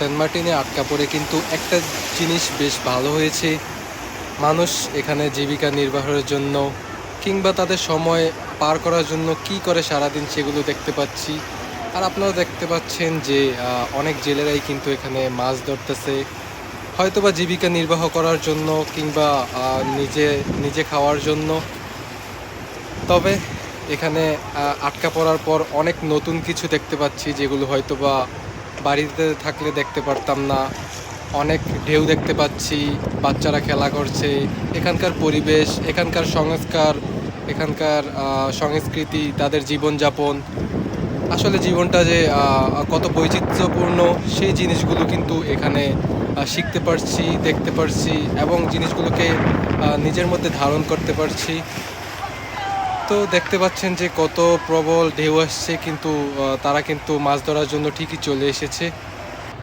Saint মার্টিনে আটকা পড়ে, কিন্তু একটা জিনিস বেশ ভালো হয়েছে। মানুষ এখানে জীবিকা নির্বাহের জন্য কিংবা তাদের সময় পার করার জন্য কি করে সারাদিন সেগুলো দেখতে পাচ্ছি। আর আপনারা দেখতে পাচ্ছেন যে অনেক জেলেরাই কিন্তু এখানে মাছ ধরতেছে। হয়তোবা জীবিকা নির্বাহ করার জন্য কিংবা নিজে নিজে খাওয়ার জন্য। তবে এখানে আটকা পড়ার পর অনেক নতুন কিছু দেখতে পাচ্ছি, যেগুলো হয়তোবা বাড়িতে থাকলে দেখতে পারতাম না। অনেক ঢেউ দেখতে পাচ্ছি, বাচ্চারা খেলা করছে, এখানকার পরিবেশ, এখানকার সংস্কার, এখানকার সংস্কৃতি, তাদের জীবনযাপন। আসলে জীবনটা যে কত বৈচিত্র্যপূর্ণ, সেই জিনিসগুলো কিন্তু এখানে শিখতে পারছি, দেখতে পারছি এবং জিনিসগুলোকে নিজের মধ্যে ধারণ করতে পারছি। তো দেখতে পাচ্ছেন যে কত প্রবল ঢেউ আসছে, কিন্তু তারা কিন্তু মাছ ধরার জন্য ঠিকই চলে এসেছে।